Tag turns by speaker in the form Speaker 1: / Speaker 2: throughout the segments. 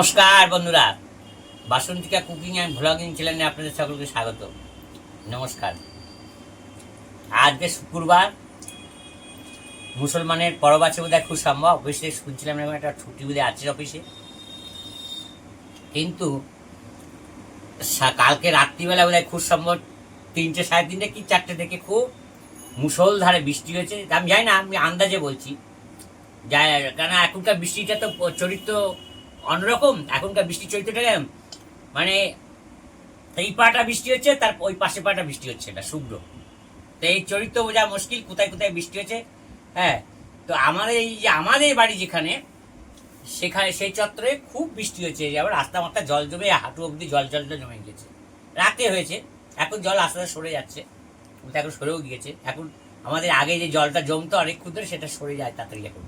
Speaker 1: নমস্কার বন্ধুরা। Basantika cooking and vlogging চ্যানেলে আপনাদের সকলকে স্বাগত। নমস্কার। আজকে শুক্রবার। মুসলমানের পরব আছে বোধহয় খুব সম্ভব। অফিসে শুনছিলাম এরকম একটা ছুটি বোধহয় আছে অফিসে। কিন্তু কালকে রাত্রিবেলা বোধহয় খুব সম্ভব। তিনটে সাড়ে তিনটে কি চারটে থেকে খুব মুসলধারে বৃষ্টি হয়েছে। আমি জানি না, আমি আন্দাজে বলছি। যায় কেন এখনকার বৃষ্টিটা তো চরিত্র অন্যরকম, এখনকার বৃষ্টির চরিত্রটা? মানে এই পাটা বৃষ্টি হচ্ছে, তার ওই পাশে পাটা বৃষ্টি হচ্ছে না, শুভ্র। তো এই চরিত্র বোঝা মুশকিল, কোথায় কোথায় বৃষ্টি হচ্ছে হ্যাঁ? তো আমাদের এই যে, আমাদের বাড়ি যেখানে, সেখানে, সেই চত্বরে খুব বৃষ্টি হয়েছে আবার রাস্তা মাত্রা জল জমে, হাঁটু অবধি জল জলটা জমে গেছে রাতে হয়েছে, এখন জল আস্তে আস্তে সরে যাচ্ছে এখন সরেও গিয়েছে, এখন আমাদের আগে যে জলটা জমতো অনেক ক্ষুদ্র, সেটা সরে যায় তাড়াতাড়ি এখন।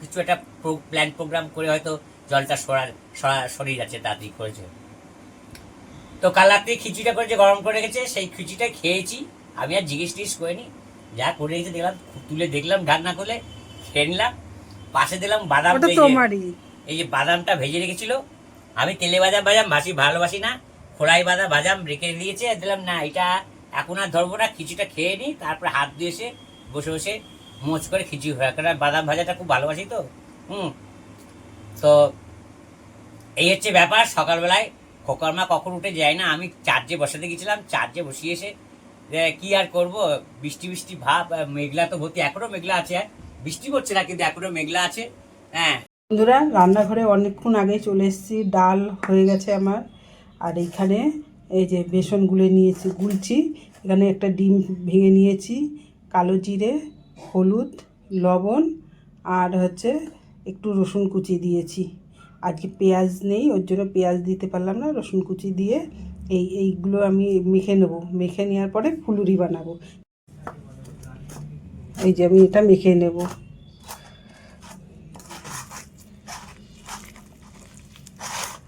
Speaker 1: কিছু একটা প্ল্যান প্রোগ্রাম করে হয়তো জলটা সরার সরা সরিয়ে যাচ্ছে তাড়াতাড়ি করেছে। তো কাল রাত্রে খিচুড়িটা করেছে গরম করে রেখেছে সেই খিচুড়িটা খেয়েছি। আমি আর জিজ্ঞেস টিজ্ঞেস করিনি। যা করে রেখেছে দেখলাম তুলে দেখলাম ঢাকনা করলে খেয়ে নিলাম। পাশে দিলাম বাদাম এই যে- যে বাদামটা ভেজে রেখেছিল। আমি তেলে বাদাম বাজাম ভাসি ভালোবাসি না। খোলাই বাদাম বাদাম রেখে দিয়েছে দিলাম না এটা এখন আর ধরবো না খিচুড়িটা খেয়ে নিই তারপরে হাত দিয়ে এসে বসে বসে মোচ করে খিচুড়ি হয় কারণ বাদাম ভাজাটা খুব ভালোবাসি তো। হুম তো এই হচ্ছে ব্যাপার, সকালবেলায় খোকার মা কখন উঠে যায় না, আমি চার্জে বসাতে গেছিলাম, চার্জে বসিয়ে এসে কি আর করব, বৃষ্টি বৃষ্টি ভাব মেঘলা তো ভর্তি, এখনও মেঘলা আছে বৃষ্টি পড়ছে না, কিন্তু এখনও মেঘলা আছে হ্যাঁ?
Speaker 2: বন্ধুরা, রান্নাঘরে অনেকক্ষণ আগে চলে এসেছি, ডাল হয়ে গেছে আমার, আর এইখানে এই যে বেসন গুলে নিয়েছি, গুলছি, এখানে একটা ডিম ভেঙে নিয়েছি, কালো জিরে, হলুদ, লবণ, আর হচ্ছে একটু রসুন কুচি দিয়েছি। আজকে পেঁয়াজ নেই, ওর জন্য পেঁয়াজ দিতে পারলাম না, রসুন কুচি দিয়ে এই, এইগুলো আমি মেখে নেব। মেখে নেওয়ার পরে ফুলুরি বানাবো। এই যে আমি এটা মেখে নেব।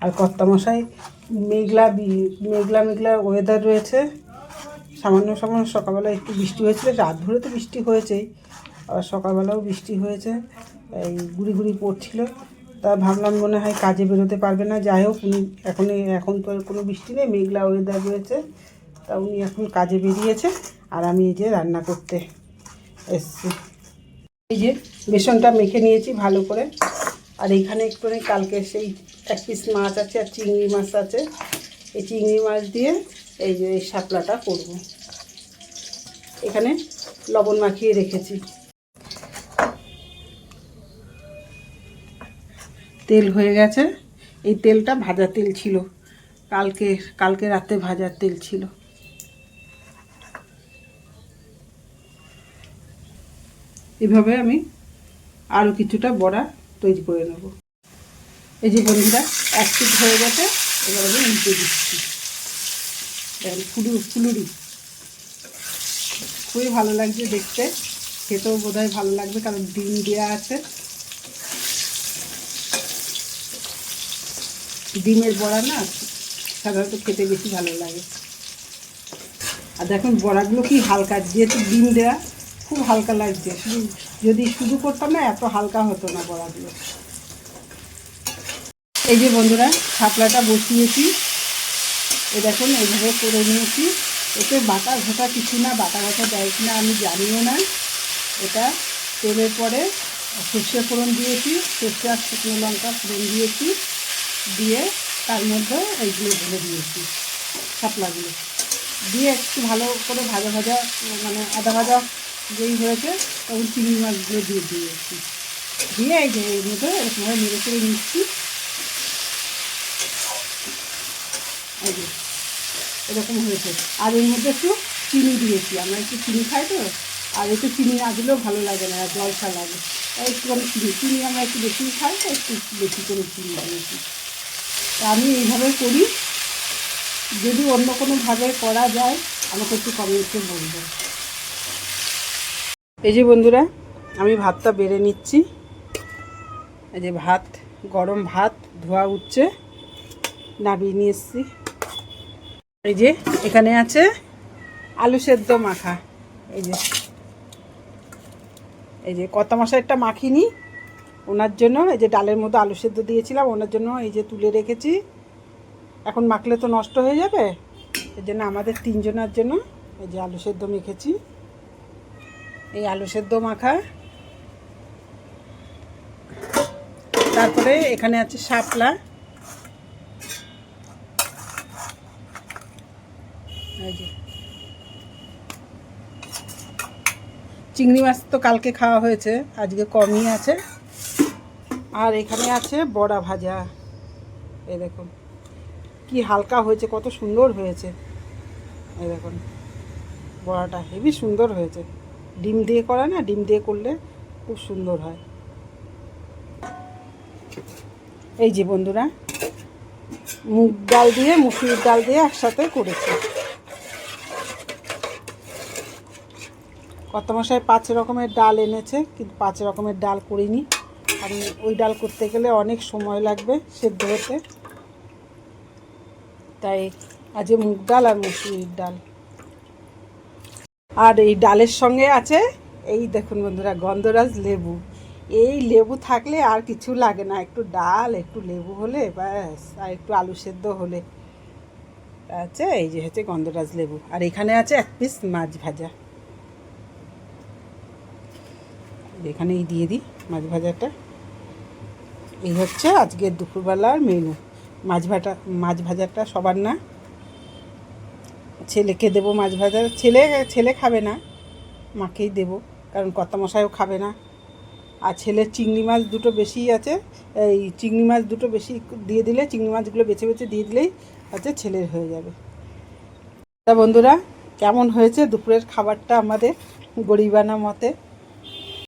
Speaker 2: আর কর্তামশাই মেঘলা মেঘলা মেঘলা ওয়েদার রয়েছে। সামান্য সামান্য সকালবেলা একটু বৃষ্টি হয়েছিল, রাত ভরে তো বৃষ্টি হয়েছেই আর সকালবেলাও বৃষ্টি হয়েছে। এই গুড়ি গুড়ি পড়ছিল। তা ভাবলাম মনে হয় কাজে বেরোতে পারবে না। যাই হোক, উনি এখন এখন তো কোনো বৃষ্টি নেই, মেঘলা ওয়েদার রয়েছে। তা উনি এখন কাজে বেরিয়েছে। আর আমি এই যে রান্না করতে এসছি। এই যে বেসনটা মেখে নিয়েছি ভালো করে। আর এইখানে একটু কালকে সেই এক পিস মাছ আছে আর চিংড়ি মাছ আছে। এই চিংড়ি মাছ দিয়ে এই যে এই শাপলাটা করব। এখানে লবণ মাখিয়ে রেখেছি। তেল হয়ে গেছে। এই তেলটা ভাজা তেল ছিল। কালকে কালকে রাতে ভাজার তেল ছিল। এভাবে আমি আরও কিছুটা বড়া তৈরি করে নেব। এই যে বন্ধুরা, এক হয়ে গেছে। এবার আমি উল্টে দিচ্ছি। ফুলু ফুলুরি খুবই ভালো লাগছে দেখতে। খেতেও বোধহয় ভালো লাগবে, কারণ ডিম দেওয়া আছে। ডিমের বড়া না, সাধারণত খেতে বেশি ভালো লাগে। আর দেখুন, বড়াগুলো কি হালকা, যেহেতু ডিম দেওয়া খুব হালকা লাগছে। শুধু যদি শুধু করতাম না, এত হালকা হতো না বড়াগুলো। এই যে বন্ধুরা, শাপলাটা বসিয়েছি। এ দেখুন, এইভাবে করে নিয়েছি। এতে বাটা ঘোটা কিছু না, বাটা ঘাটা দেয় কিনা আমি জানিও না। এটা তেলের পরে সর্ষে ফোড়ন দিয়েছি, সর্ষে আর শুকনো লঙ্কা ফোড়ন দিয়েছি। দিয়ে তার মধ্যে এইগুলো ঢেলে দিয়েছি, শাপলাগুলো। দিয়ে একটু ভালো করে ভাজা ভাজা মানে আদা ভাজা যেই হয়েছে, তখন চিংড়ি মাছগুলো দিয়ে দিয়েছি। দিয়ে এই যে এর মধ্যে এরকমভাবে নেড়ে করে নিচ্ছি। এই যে, এরকম হয়েছে। আর এর মধ্যে একটু চিনি দিয়েছি। আমরা একটু চিনি খাই তো, আর একটু চিনি না দিলেও ভালো লাগে না, জলসা লাগে। একটুখানি চিনি। চিনি আমরা একটু বেশি খাই তো একটু বেশি করে চিনি দিয়েছি। আমি এইভাবে করি। যদি অন্য কোনোভাবে করা যায়, আমাকে একটু কমেন্টে বলবেন। এই যে বন্ধুরা, আমি ভাতটা বেড়ে নিচ্ছি। এই যে ভাত, গরম ভাত, ধোয়া উঠছে, নামিয়ে নিয়ে এসছি। এই যে এখানে আছে আলু সেদ্ধ মাখা। এই যে এই যে কত মাসেরটা মাখিনি। ওনার জন্য এই যে ডালের মধ্যে আলু সেদ্ধ দিয়েছিলাম, ওনার জন্য এই যে তুলে রেখেছি। এখন মাখলে তো নষ্ট হয়ে যাবে। এই জন্য আমাদের তিনজনের জন্য এই যে আলু সেদ্ধ মেখেছি। এই আলু সেদ্ধ মাখা। তারপরে এখানে আছে শাপলা। এই যে। চিংড়ি মাছ তো কালকে খাওয়া হয়েছে, আজকে কমই আছে। আর এখানে আছে বড়া ভাজা। এই দেখুন, কি হালকা হয়েছে, কত সুন্দর হয়েছে। এই দেখুন, বড়াটা হেভি সুন্দর হয়েছে। ডিম দিয়ে করা না, ডিম দিয়ে করলে খুব সুন্দর হয়। এই যে বন্ধুরা, মুগ ডাল দিয়ে মুসুরির ডাল দিয়ে একসাথে করেছি। কত মশাই পাঁচ রকমের ডাল এনেছে, কিন্তু পাঁচ রকমের ডাল করিনি। আর ওই ডাল করতে গেলে অনেক সময় লাগবে সেদ্ধ হতে। তাই আজ মুগ ডাল আর মুসুরির ডাল। আর এই ডালের সঙ্গে আছে, এই দেখুন বন্ধুরা, গন্ধরাজ লেবু। এই লেবু থাকলে আর কিছু লাগে না, একটু ডাল, একটু লেবু হলে ব্যাস, আর একটু আলু সেদ্ধ হলে। আছে, এই যে হচ্ছে গন্ধরাজ লেবু। আর এখানে আছে এক পিস মাছ ভাজা। এখানেই দিয়ে দিই মাছ ভাজাটা। এই হচ্ছে আজকের দুপুরবেলার মেনু। মাছ ভাটা, মাছ ভাজাটা সবার না। ছেলেকে দেবো মাছ ভাজা। ছেলে ছেলে খাবে না, মাকেই দেবো, কারণ কর্তা মশাইও খাবে না। আর ছেলের চিংড়ি মাছ দুটো বেশি আছে। এই চিংড়ি মাছ দুটো বেশি দিয়ে দিলে, চিংড়ি মাছগুলো বেছে বেছে দিয়ে দিলেই হচ্ছে ছেলের হয়ে যাবে। তা বন্ধুরা, কেমন হয়েছে দুপুরের খাবারটা আমাদের গরিবানা মতে?